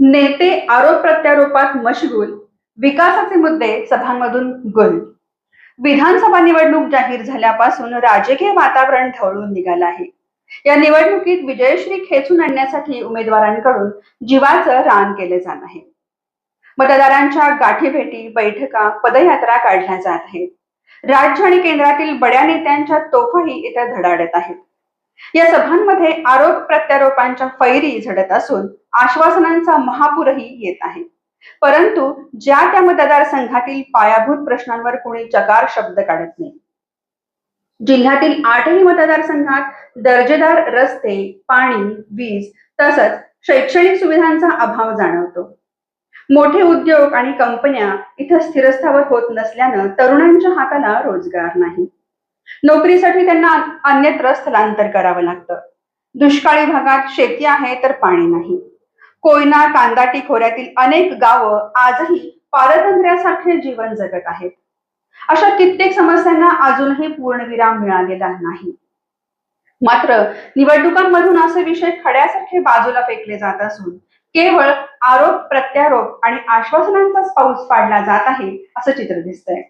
नेते आरोप प्रत्यारोपात मशगूल विकासाचे मुद्दे सभांमधून गुल. विधानसभा निवडणूक जाहीर झाल्यापासून राजकीय वातावरण ढवळून निघालं आहे. या निवडणुकीत विजयश्री खेचून आणण्यासाठी उमेदवारांकडून जीवाचं रान केले जात आहे. मतदारांच्या गाठीभेटी बैठका पदयात्रा काढल्या जात आहेत. राज्य आणि केंद्रातील बड्या नेत्यांच्या तोफाही इथे धडाडत आहेत. या सभांमध्ये आरोप प्रत्यारोपांच्या फैरी झडत असून आश्वासनांचा महापूरही येत आहे. परंतु ज्या त्या मतदारसंघातील पायाभूत प्रश्नांवर कोणी चकार शब्द काढत नाही. जिल्ह्यातील आठही मतदारसंघात दर्जेदार रस्ते पाणी वीज तसंच शैक्षणिक सुविधांचा अभाव जाणवतो. मोठे उद्योग आणि कंपन्या इथं स्थिरस्थावर होत नसल्यानं तरुणांच्या हाताला रोजगार नाही. नोकरीसाठी त्यांना अन्यत्र स्थलांतर करावं लागतं. दुष्काळी भागात शेती आहे तर पाणी नाही. कोयना कांदाटी खोऱ्यातील अनेक गावं आजही पारतंत्र्यासारखे जीवन जगत आहेत. अशा कित्येक समस्यांना अजूनही पूर्णविराम मिळालेला नाही. मात्र निवडणुकांमधून असे विषय खड्यासारखे बाजूला फेकले जात असून केवळ आरोप प्रत्यारोप आणि आश्वासनांचाच पाऊस पाडला जात आहे असं चित्र दिसतंय.